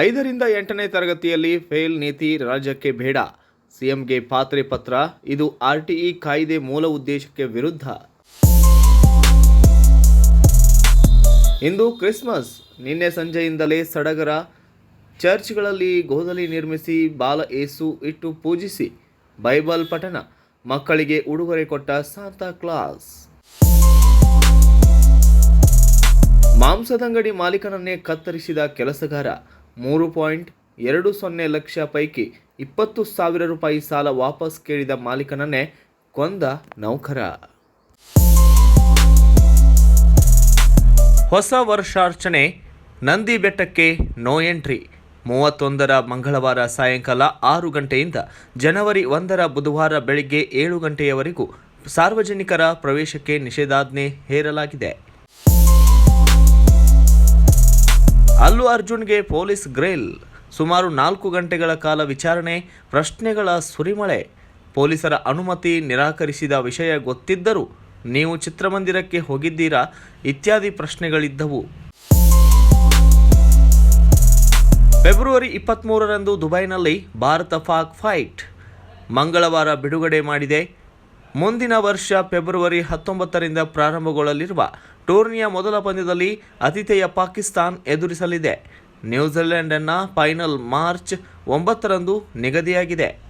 ಐದರಿಂದ ಎಂಟನೇ ತರಗತಿಯಲ್ಲಿ ಫೇಲ್ ನೀತಿ ರಾಜ್ಯಕ್ಕೆ ಬೇಡ. ಸಿಎಂಗೆ ಪಾತ್ರೆ ಪತ್ರ, ಇದು ಆರ್ಟಿಇ ಕಾಯ್ದೆ ಮೂಲ ಉದ್ದೇಶಕ್ಕೆ ವಿರುದ್ಧ. ಇಂದು ಕ್ರಿಸ್ಮಸ್, ನಿನ್ನೆ ಸಂಜೆಯಿಂದಲೇ ಸಡಗರ. ಚರ್ಚ್ಗಳಲ್ಲಿ ಗೋದಲಿ ನಿರ್ಮಿಸಿ ಬಾಲ ಏಸು ಇಟ್ಟು ಪೂಜಿಸಿ. ಬೈಬಲ್ ಪಠಣ, ಮಕ್ಕಳಿಗೆ ಉಡುಗೊರೆ ಕೊಟ್ಟ ಸಾಂತಾ ಕ್ಲಾಸ್. ಮಾಂಸದಂಗಡಿ ಮಾಲೀಕನನ್ನೇ ಕತ್ತರಿಸಿದ ಕೆಲಸಗಾರ ಮೂರು ಪಾಯಿಂಟ್ ಎರಡು ಸೊನ್ನೆ ಲಕ್ಷ ಪೈಕಿ ಇಪ್ಪತ್ತು ಸಾವಿರ ರೂಪಾಯಿ ಸಾಲ ವಾಪಸ್ ಕೇಳಿದ ಮಾಲೀಕನನ್ನೇ ಕೊಂದ ನೌಕರ. ಹೊಸ ವರ್ಷಾರ್ಚನೆ ನಂದಿ ಬೆಟ್ಟಕ್ಕೆ ನೋ ಎಂಟ್ರಿ. ಮೂವತ್ತೊಂದರ ಮಂಗಳವಾರ ಸಾಯಂಕಾಲ ಆರು ಗಂಟೆಯಿಂದ ಜನವರಿ ಒಂದರ ಬುಧವಾರ ಬೆಳಿಗ್ಗೆ ಏಳು ಗಂಟೆಯವರೆಗೂ ಸಾರ್ವಜನಿಕರ ಪ್ರವೇಶಕ್ಕೆ ನಿಷೇಧಾಜ್ಞೆ ಹೇರಲಾಗಿದೆ. ಅಲ್ಲು ಅರ್ಜುನ್ಗೆ ಪೊಲೀಸ್ ಗ್ರೇಲ್. ಸುಮಾರು ನಾಲ್ಕು ಗಂಟೆಗಳ ಕಾಲ ವಿಚಾರಣೆ, ಪ್ರಶ್ನೆಗಳ ಸುರಿಮಳೆ. ಪೊಲೀಸರ ಅನುಮತಿ ನಿರಾಕರಿಸಿದ ವಿಷಯ ಗೊತ್ತಿದ್ದರೂ ನೀವು ಚಿತ್ರಮಂದಿರಕ್ಕೆ ಹೋಗಿದ್ದೀರಾ? ಇತ್ಯಾದಿ ಪ್ರಶ್ನೆಗಳಿದ್ದವು. ಫೆಬ್ರವರಿ ಇಪ್ಪತ್ತ್ಮೂರರಂದು ದುಬೈನಲ್ಲಿ ಭಾರತ ಪಾಕ್ ಫೈಟ್. ಮಂಗಳವಾರ ಬಿಡುಗಡೆ ಮಾಡಿದೆ. ಮುಂದಿನ ವರ್ಷ ಫೆಬ್ರವರಿ ಹತ್ತೊಂಬತ್ತರಿಂದ ಪ್ರಾರಂಭಗೊಳ್ಳಲಿರುವ ಟೂರ್ನಿಯ ಮೊದಲ ಪಂದ್ಯದಲ್ಲಿ ಆತಿಥೇಯ ಪಾಕಿಸ್ತಾನ್ ಎದುರಿಸಲಿದೆ. ನ್ಯೂಜಿಲೆಂಡನ್ನು ಫೈನಲ್ ಮಾರ್ಚ್ ಒಂಬತ್ತರಂದು ನಿಗದಿಯಾಗಿದೆ.